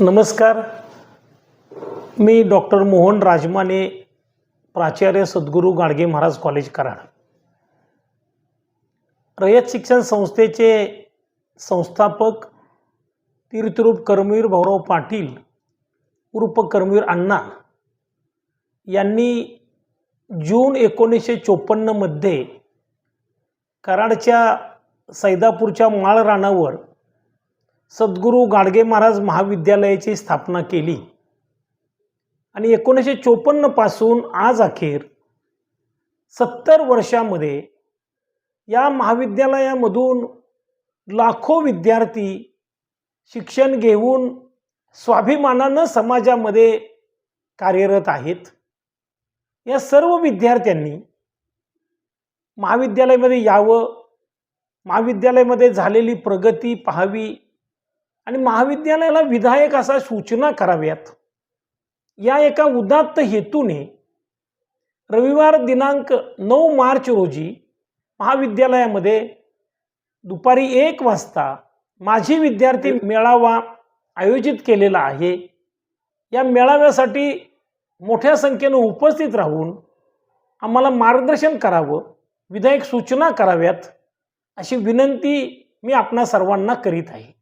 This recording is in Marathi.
नमस्कार. मी डॉक्टर मोहन राजमाने प्राचार्य सद्गुरू गाडगे महाराज कॉलेज कराड. रयत शिक्षण संस्थेचे संस्थापक तीर्थरूप कर्मवीर भाऊराव पाटील उर्फ कर्मवीर अण्णा यांनी जून एकोणीसशे चोपन्नमध्ये कराडच्या सैदापूरच्या माळ रानावर सद्गुरू गाडगे महाराज महाविद्यालयाची स्थापना केली. आणि एकोणीसशे चोपन्नपासून आज अखेर सत्तर वर्षामध्ये या महाविद्यालयामधून लाखो विद्यार्थी शिक्षण घेऊन स्वाभिमानानं समाजामध्ये कार्यरत आहेत. या सर्व विद्यार्थ्यांनी महाविद्यालयामध्ये यावं महाविद्यालयामध्ये झालेली प्रगती पाहावी आणि महाविद्यालयाला विधायक असा सूचना कराव्यात. या एका उदात्त हेतूने रविवार दिनांक नऊ मार्च रोजी महाविद्यालयामध्ये दुपारी एक वाजता माझी विद्यार्थी मेळावा आयोजित केलेला आहे. या मेळाव्यासाठी मोठ्या संख्येनं उपस्थित राहून आम्हाला मार्गदर्शन करावं विधायक सूचना कराव्यात अशी विनंती मी आपणा सर्वांना करीत आहे.